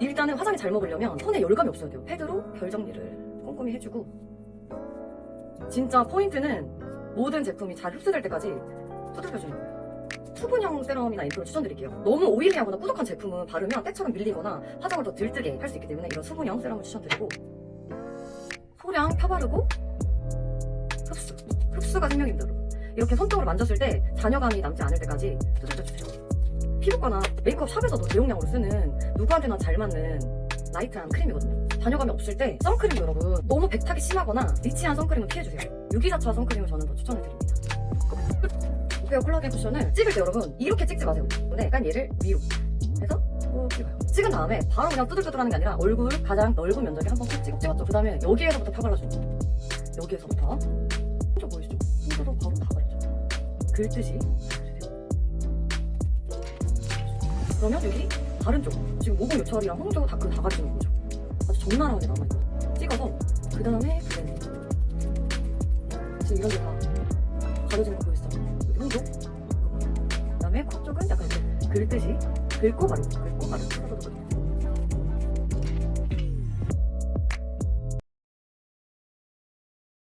일단은 화장이 잘 먹으려면 손에 열감이 없어야 돼요. 패드로 결 정리를 꼼꼼히 해주고 진짜 포인트는 모든 제품이 잘 흡수될 때까지 두들겨주는 거예요. 수분형 세럼이나 앰플을 추천드릴게요. 너무 오일리하거나 꾸덕한 제품은 바르면 때처럼 밀리거나 화장을 더 들뜨게 할 수 있기 때문에 이런 수분형 세럼을 추천드리고 소량 펴바르고 흡수. 흡수가 생명입니다. 이렇게 손톱으로 만졌을 때 잔여감이 남지 않을 때까지 두들겨주세요. 피부과나 메이크업 샵에서도 대용량으로 쓰는 누구한테나 잘 맞는 라이트한 크림이거든요. 잔여감이 없을 때 선크림 여러분 너무 백탁이 심하거나 리치한 선크림은 피해주세요. 유기자차 선크림을 저는 더 추천을 드립니다. 오페어 콜라겐 쿠션을 찍을 때 여러분 이렇게 찍지 마세요. 근데 약간 얘를 위로 해서 꼭 찍어요. 찍은 다음에 바로 그냥 두들두들하는 게 아니라 얼굴 가장 넓은 면적에 한번 콕 찍, 찍었죠. 그 다음에 여기에서부터 펴발라주는 거예요. 여기에서부터 좀 보이시죠? 손으로 바로 다 가려줘. 긁듯이 그러면 여기 다른 쪽 지금 모공 요철이랑 홍조 다크 다 가리는 거죠. 아주 적나라하게 남아 있고 찍어서 그 다음에 블렌딩. 지금 이런 게다 가려진 거 보이시죠? 여기 홍조 그 다음에 코 쪽은 약간 이렇게 긁듯이 긁고 바르고 긁고 바르고